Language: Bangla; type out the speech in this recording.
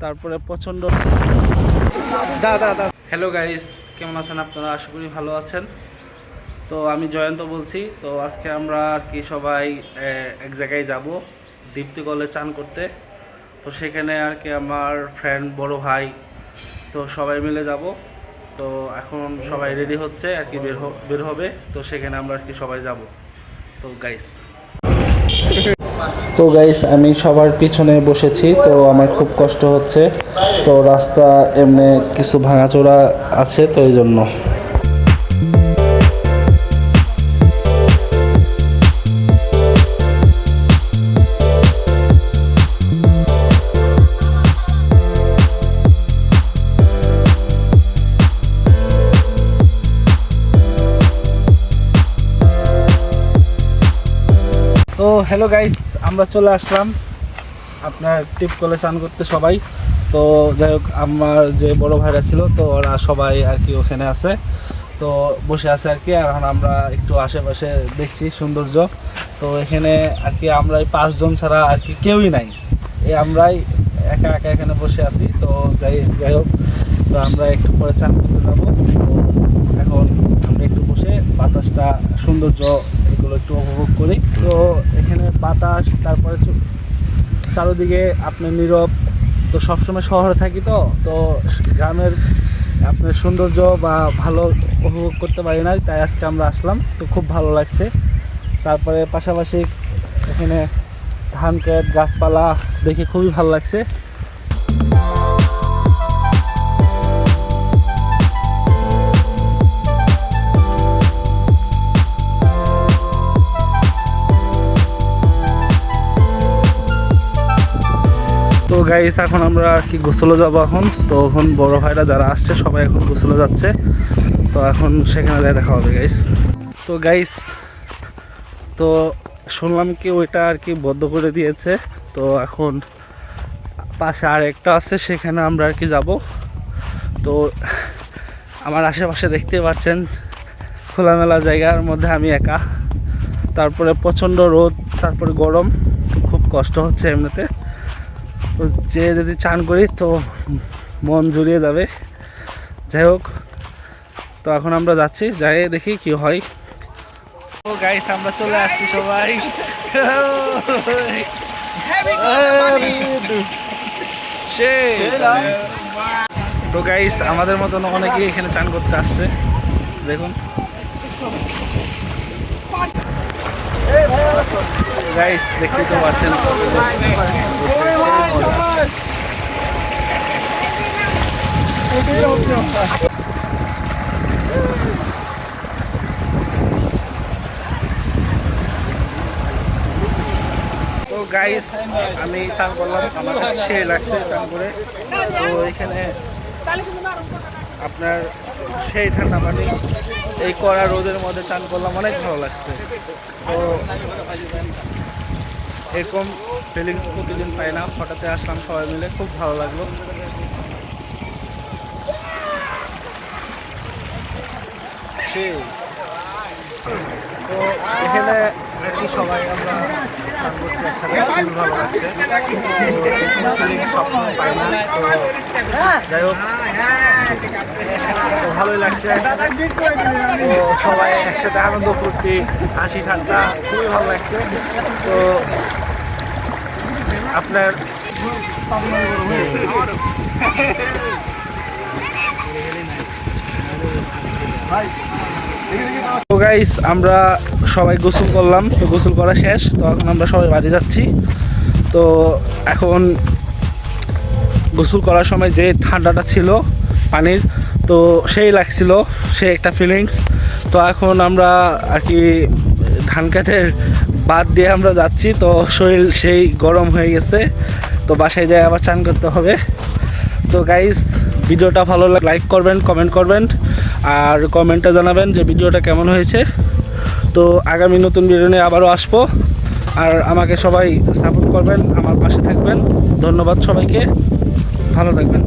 তারপরে প্রচণ্ড দা দা দা হ্যালো গাইস কেমন আছেন আপনারা? আশা করি ভালো আছেন। তো আমি জয়ন্ত বলছি। তো আজকে আমরা আর কি সবাই এক জায়গায় যাব দীপ্তি কলে চান করতে। তো সেখানে আর কি আমার ফ্রেন্ড বড় ভাই তো সবাই মিলে যাব। তো এখন সবাই রেডি হচ্ছে আর কি বের হ- বের হবে। তো সেখানে আমরা আর কি সবাই যাব। তো গাইস তো গাইস আমি সবার পিছনে বসেছি, তো আমার খুব কষ্ট হচ্ছে। তো রাস্তা এমনি কিছু ভাঙাচোরা আছে, তো এই জন্য। তো হ্যালো গাইস আমরা চলে আসলাম আপনার টিপ কলে চান করতে সবাই। তো যাই হোক, আমার যে বড় ভাইরা ছিল, তো ওরা সবাই আর কি ওখানে আছে। তো বসে আছে আর কি আর এখন আমরা একটু আশেপাশে দেখছি সৌন্দর্য। তো এখানে আর কি আমরা পাঁচজন ছাড়া আর কি কেউই নাই। এই আমরাই একা একা এখানে বসে আছি। তো যাই যাই হোক, তো আমরা একটু পরে চান করতে যাব। তো এখন আমরা একটু বসে বাতাসটা, সৌন্দর্য একটু উপভোগ করি। তো এখানে বাতাস, তারপরে চারোদিকে আপনার নীরব। তো সবসময় শহরে থাকি তো তো গ্রামের আপনার সৌন্দর্য বা ভালো উপভোগ করতে পারি না তাই আজকে আমরা আসলাম। তো খুব ভালো লাগছে। তারপরে পাশাপাশি এখানে ধান ক্ষেত, গাছপালা দেখে খুবই ভালো লাগছে। গাইস এখন আমরা কি গোসলে যাব এখন। তো এখন বড় ভাইরা যারা আসছে, সবাই এখন গোসলে যাচ্ছে। তো এখন সেখানে যাই দেখা হবে গাইস তো গাইস তো শুনলাম কি ওইটা আর কি বদ্ধ করে দিয়েছে। তো এখন পাশে আর একটা আছে, সেখানে আমরা আর কি যাব। তো আমার আশেপাশে দেখতে পাচ্ছেন, খোলামেলা জায়গার মধ্যে আমি একা। তারপরে প্রচণ্ড রোদ, তারপরে গরম। খুব কষ্ট হচ্ছে এমনিতে। তো যে যদি চান করি তো মন জুড়িয়ে যাবে। যাই হোক তো এখন আমরা যাচ্ছি যাই দেখি কি হয়। ও গাইস আমরা চলে আসছি সবাই। তো গাইস আমাদের মতন অনেকেই এখানে চান করতে আসছে। দেখুন। গাইস দেখতেই তো পাচ্ছেন তো গাইস আমি চান করলাম, আমার কাছে লাগছে চান করে। তো এখানে আপনার সেই ঠান্ডা পানি, এই কড়া রোদের মধ্যে চান করলাম, অনেক ভালো লাগছে। তো এরকম ফিলিংস প্রতিদিন পাই না, হঠাৎ আসলাম সবাই মিলে, খুব ভালো লাগল। সেই। তো এখানে আর কি সবাই খুবই ভালো লাগছে। তো যাই হোক ভালোই লাগছে। তো সবাই একসাথে আনন্দ ফুর্তি, হাসি ঠান্ডা খুবই ভালো লাগছে। তো আপনার তো গাইস আমরা সবাই গোসল করলাম, তো গোসল করা শেষ, তো এখন আমরা সবাই বাড়ি যাচ্ছি। তো এখন গোসল করার সময় যে ঠান্ডাটা ছিল পানির, তো সেই লাগছিল, সেই একটা ফিলিংস তো এখন আমরা আর কি ধান খেতের বাদ দিয়ে আমরা যাচ্ছি, তো শরীর সেই গরম হয়ে গেছে। তো বাসায় যাই আবার চান করতে হবে। তো গাইস ভিডিওটা ভালো লাগ লাইক করবেন কমেন্ট করবেন। আর কমেন্টে জানাবেন যে ভিডিওটা কেমন হয়েছে। তো আগামী নতুন ভিডিও নিয়ে আবারও আসব। আর আমাকে সবাই সাপোর্ট করবেন, আমার পাশে থাকবেন। ধন্যবাদ সবাইকে। ভালো থাকবেন।